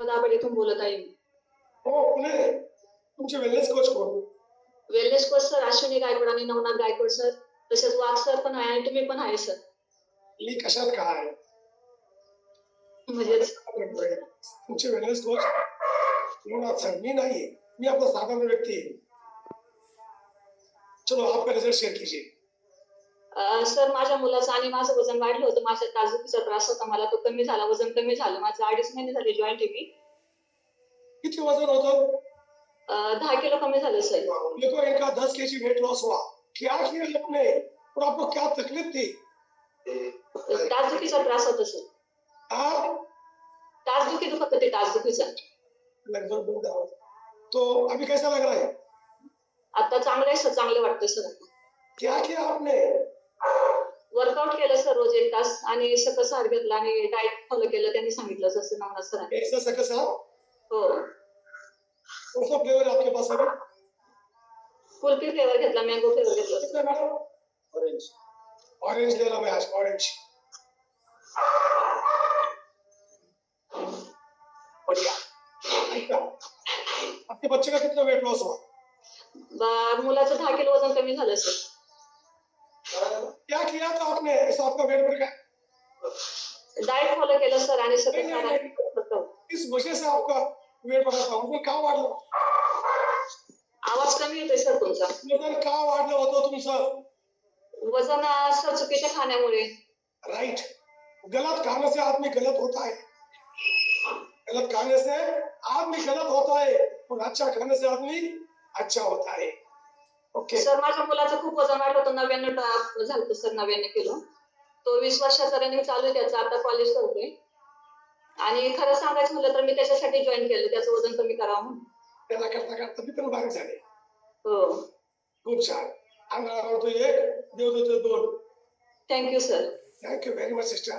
दाबड इथून बोलत आहे. हो पुणे. तुमचे वेलनेस कोच कोण? Wellness coach sir Ashwini Gaikwad आणि नवनाथ गायकवाड सर तसेच वाघ सर पण आहे आणि तुम्ही पण आहे सर मी कशात काय म्हणजे तुमचे वेलनेस कोच म्हणून सर मी नाही मी आपला साधारण व्यक्ती आहे. चलो आपका रिजल्ट शेअर कीजिए. सर माझ्या मुलाचं आणि माझं वजन वाढलं होतं. माझ्या ताजदुखीचा त्रास होता. मला तो कमी झाला. वजन कमी झालं. माझं अडीच महिने झाले जॉईंट आहे मी. किती वजन होतं? दहा किलो कमी झालं सर. देखो इनका दस के जी वेट लॉस हुआ क्या किया आपने और आपको क्या तकलीफ थी ताजदुखीचा त्रास होता सर. ताजदुखी दुखत होती ताजदुखीचा। तो अभी कैसा लग रहा है आता चांगलं आहे सर. चांगलं वाटतं सर. क्या किया आपने वर्कआउट केलं सर रोज एक तास आणि सकस आहार घेतला आणि डाएट फॉलो केलं त्यांनी सांगितलं जसं नवनाथ सरांनी ऐसा सकस है. कौन सा फ्लेवर आपके पास अभी कुल्फी फ्लेवर घेतला मँगो फ्लेवर घेतला कितना मैडम ऑरेंज ऑरेंज ले ऑरेंज बढ़िया। आपके बच्चे का कितना वेट लॉस हुआ? बा- मुलाचं दहा किलो वजन कमी झालं सर क्या किया था आपने? ऐसा आपका वेट बढ़ गया डाएट फॉलो केलं सर आणि नाही, नाही, आहार इस वजह से आपका वेट बढ़ा था वजन का वाढलं आवाज कमी येतोय सर तुमचा. वजन का वाढलं होतं तुमचं? वजन अं, सर चुकीच्या खाण्यामुळे. राइट गलत खाने से आदमी गलत होता है गलत खाने से आदमी गलत होता है और अच्छा खाने से आदमी अच्छा होता है ओके. सर माझ्या मुलाचं खूप वजन वाढलं होतं नव्याण्णव झालं सर नव्याण्णव किलो. तो वीस वर्षाचा रनिंग चालू आहे त्याचं आता कॉलेज करतोय. आणि खरं सांगायचं म्हटलं तर मी त्याच्यासाठी जॉईन केलं त्याचं वजन कमी करावं म्हणून. त्याला करता करता मी पण बारीक झाले. हो. खूप छान. अंगाला आवडतो एक देव देतो दोन thank you sir thank you very much sister